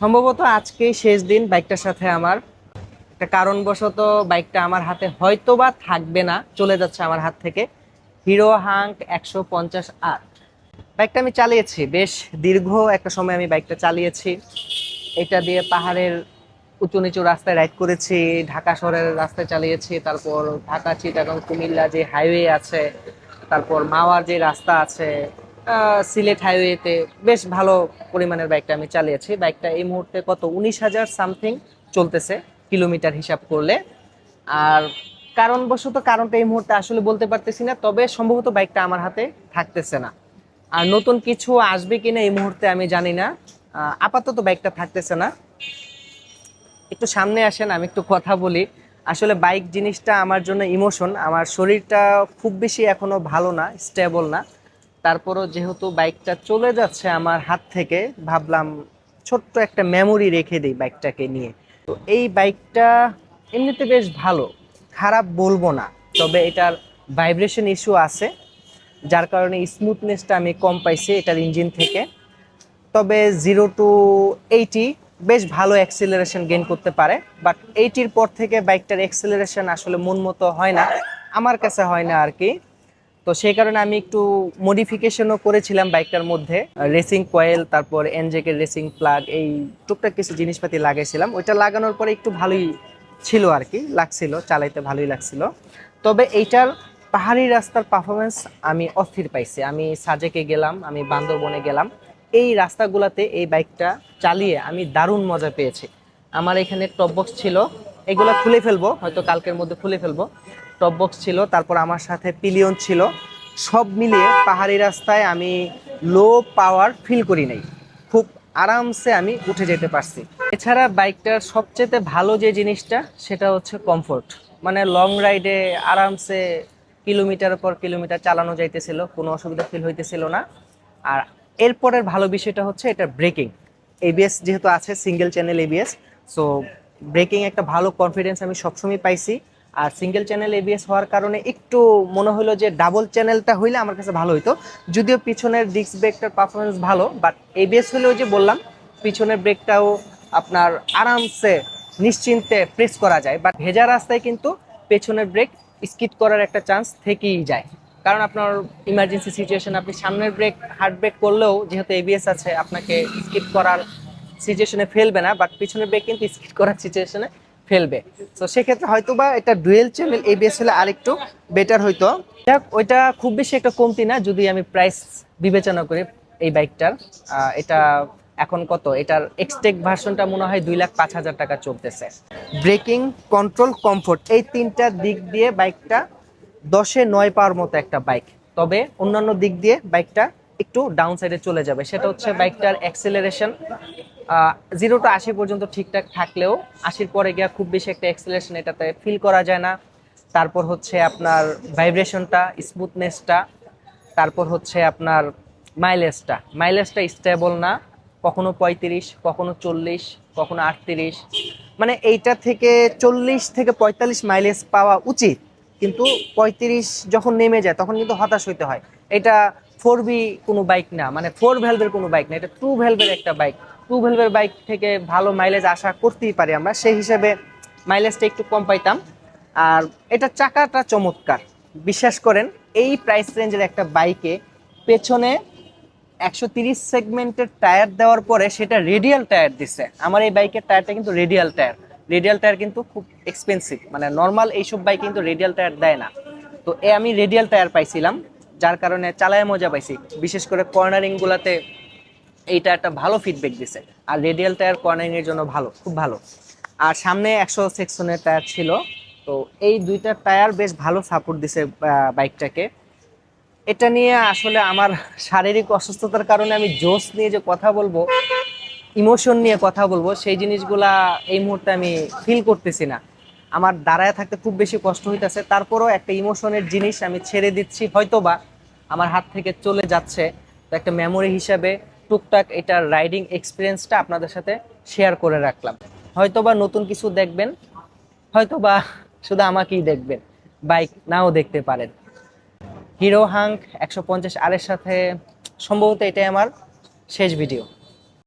সম্ভবত আজকেই শেষ দিন বাইকটার সাথে আমার। একটা কারণবশত বাইকটা আমার হাতে হয়তো বা থাকবে না, চলে যাচ্ছে আমার হাত থেকে। হিরো হাঙ্ক একশো পঞ্চাশ আর বাইকটা আমি চালিয়েছি, বেশ দীর্ঘ একটা সময় আমি বাইকটা চালিয়েছি। এটা দিয়ে পাহাড়ের উঁচু নিচু রাস্তায় রাইড করেছি, ঢাকা শহরের রাস্তায় চালিয়েছি, তারপর ঢাকা, চিটাগাং, কুমিল্লা যে হাইওয়ে আছে, তারপর মাওয়ার যে রাস্তা আছে সিলেট হাইওয়েতে বেশ ভালো পরিমাণের বাইকটা আমি চালিয়েছি। বাইকটা এই মুহূর্তে কত? উনিশ হাজার সামথিং চলতেছে কিলোমিটার হিসাব করলে। আর কারণবশত কারণটা এই মুহূর্তে আসলে বলতে পারতেছি না, তবে সম্ভবত বাইকটা আমার হাতে থাকতেছে না। আর নতুন কিছু আসবে কিনা এই মুহূর্তে আমি জানি না। আপাতত বাইকটা থাকতেছে না। একটু সামনে আসেন, আমি একটু কথা বলি। আসলে বাইক জিনিসটা আমার জন্য ইমোশন, আমার শরীরটা খুব বেশি এখনও ভালো না, স্টেবল না। তারপরও যেহেতু বাইকটা চলে যাচ্ছে আমার হাত থেকে, ভাবলাম ছোট্ট একটা মেমোরি রেখে দিই বাইকটাকে নিয়ে। তো এই বাইকটা এমনিতে বেশ ভালো, খারাপ বলব না, তবে এটার ভাইব্রেশন ইস্যু আছে, যার কারণে স্মুথনেসটা আমি কম পাইছি এটার ইঞ্জিন থেকে। তবে জিরো টু এইটি বেশ ভালো অ্যাক্সিলারেশন গেইন করতে পারে বাট এইটির পর থেকে বাইকটার অ্যাক্সিলারেশন আসলে মন মতো হয় না, আমার কাছে হয় না আর কি। তো সেই কারণে আমি একটু মডিফিকেশনও করেছিলাম বাইকটার মধ্যে। রেসিং কয়েল তারপর এনজেকের রেসিং প্লাগ এই টুকটাক কিছু জিনিসপাতি লাগাইছিলাম। ওইটা লাগানোর পরে একটু ভালোই ছিল আর কি লাগছিল, চালাইতে ভালোই লাগছিল। তবে এইটার পাহাড়ি রাস্তার পারফরমেন্স আমি অস্থির পাইছি। আমি সাজেকে গেলাম, আমি বান্দরবনে গেলাম। এই রাস্তাগুলোতে এই বাইকটা চালিয়ে আমি দারুণ মজা পেয়েছি। আমার এখানে টপ বক্স ছিল। এগুলো খুলে ফেলব, হয়তো কালকের মধ্যে খুলে ফেলব। টপ বক্স ছিল, তারপর আমার সাথে পিলিয়ন ছিল। সব মিলিয়ে পাহাড়ি রাস্তায় আমি লো পাওয়ার ফিল করি নাই। খুব আরামসে আমি উঠে যেতে পারছি। এছাড়া বাইকটার সবচেয়ে ভালো যে জিনিসটা, সেটা হচ্ছে কমফোর্ট মানে লং রাইডে আরামসে কিলোমিটার পর কিলোমিটার চালানো যাইতেছিল, কোনো অসুবিধা ফিল হইতেছিল না। আর এরপরের ভালো বিষয়টা হচ্ছে এটা ব্রেকিং এবিএস যেহেতু আছে single channel ABS so braking একটা ভালো কনফিডেন্স আমি সবসময় পাইছি। আর সিঙ্গেল চ্যানেল এবিএস হওয়ার কারণে একটু মনে হলো যে ডাবল চ্যানেলটা হইলে আমার কাছে ভালো হইতো। যদিও পিছনের ডিস্ক ব্রেকটার পারফরমেন্স ভালো বাট এবিএস হলেও যে বললাম, পিছনের ব্রেকটাও আপনার আরামসে, নিশ্চিন্তে প্রেস করা যায়। বাট ভেজা রাস্তায় কিন্তু পেছনের ব্রেক স্কিড করার একটা চান্স থেকেই যায়। কারণ আপনার ইমার্জেন্সি সিচুয়েশন আপনি সামনের ব্রেক হার্ড ব্রেক করলেও যেহেতু এবিএস আছে, আপনাকে স্কিড করার সিচুয়েশনে ফেলবে না বাট পিছনের ব্রেক কিন্তু স্কিড করার সিচুয়েশনে ফেলবে। তো সেক্ষেত্রে হয়তো বা এটা ডুয়েল চ্যানেল এবিএস হলে আরেকটু বেটার হইতো। যাক, ওইটা খুব বেশি একটা কমতি না, যদি আমি প্রাইস বিবেচনা করি এই বাইকটার এটা এখন কত? এটার এক্সটেক ভার্সনটা মনে হয় দুই লাখ পাঁচ হাজার টাকা চলতেছে। ব্রেকিং কন্ট্রোল কমফোর্ট এই তিনটা দিক দিয়ে বাইকটা দশে নয় পাওয়ার মতো একটা বাইক তবে অন্যান্য দিক দিয়ে বাইকটা একটু ডাউন সাইডে চলে যাবে। সেটা হচ্ছে বাইকটার অ্যাক্সেলারেশন জিরো টু আশি পর্যন্ত ঠিকঠাক থাকলেও আশির পরে গিয়া খুব বেশি একটা অ্যাক্সেলারেশন এটাতে ফিল করা যায় না। তারপর হচ্ছে আপনার ভাইব্রেশনটা স্মুথনেসটা তারপর হচ্ছে আপনার মাইলেজটা মাইলেজটা স্টেবল না, কখনো পঁয়ত্রিশ, কখনো চল্লিশ, কখনো আটত্রিশ। মানে এইটা থেকে চল্লিশ থেকে পঁয়তাল্লিশ মাইলেজ পাওয়া উচিত। কিন্তু পঁয়ত্রিশ যখন নেমে যায়, তখন কিন্তু হতাশ হইতে হয়। এটা ফোর বি কোনো বাইক না মানে ফোর ভ্যালভের কোনো বাইক না, এটা টু ভ্যালভের একটা বাইক টু ভ্যালভের বাইক থেকে ভালো মাইলেজ আশা করতেই পারি আমরা। সেই হিসেবে মাইলেজটা একটু কম পাইতাম। আর এটা চাকাটা চমৎকার। বিশ্বাস করেন, এই প্রাইস রেঞ্জের একটা বাইকে পেছনে একশো তিরিশ সেগমেন্টের টায়ার দেওয়ার পরে সেটা রেডিয়াল টায়ার দিছে। আমার এই বাইকের টায়ারটা কিন্তু রেডিয়াল টায়ার রেডিয়াল টায়ার কিন্তু খুব এক্সপেন্সিভ মানে নর্মাল এইসব বাইক কিন্তু রেডিয়াল টায়ার দেয় না। তো এ আমি রেডিয়াল টায়ার পাইছিলাম, যার কারণে চালায় মজা পাইছি। বিশেষ করে কর্নারিং গুলাতে একটা ভালো ফিডব্যাক দিছে। আর রেডিয়াল টায়ার কর্নারিং এর জন্য ভালো, খুব ভালো। আর সামনে একশো সেকশনের টায়ার ছিল, তো এই দুইটা টায়ার বেশ ভালো সাপোর্ট দিছে বাইকটাকে এটা নিয়ে আসলে আমার শারীরিক অসুস্থতার কারণে আমি জোশ নিয়ে যে কথা বলব ইমোশন নিয়ে কথা বলব, সেই জিনিসগুলা এই মুহূর্তে আমি ফিল করতেছি না। আমার দাঁড়ায় থাকতে খুব বেশি কষ্ট হইতেছে। তারপরও একটা ইমোশনের জিনিস আমি ছেড়ে দিচ্ছি, হয়তোবা আমার হাত থেকে চলে যাচ্ছে। তো একটা মেমোরি হিসাবে টুকটাক এটা রাইডিং এক্সপিরিয়েন্সটা আপনাদের সাথে শেয়ার করে রাখলাম। হয়তোবা নতুন কিছু দেখবেন, হয়তোবা শুধু আমাকেই দেখবেন বাইক নাও দেখতে পারেন। হিরো হাঙ্ক একশো পঞ্চাশ আরের সাথে সম্ভবত এটাই আমার শেষ ভিডিও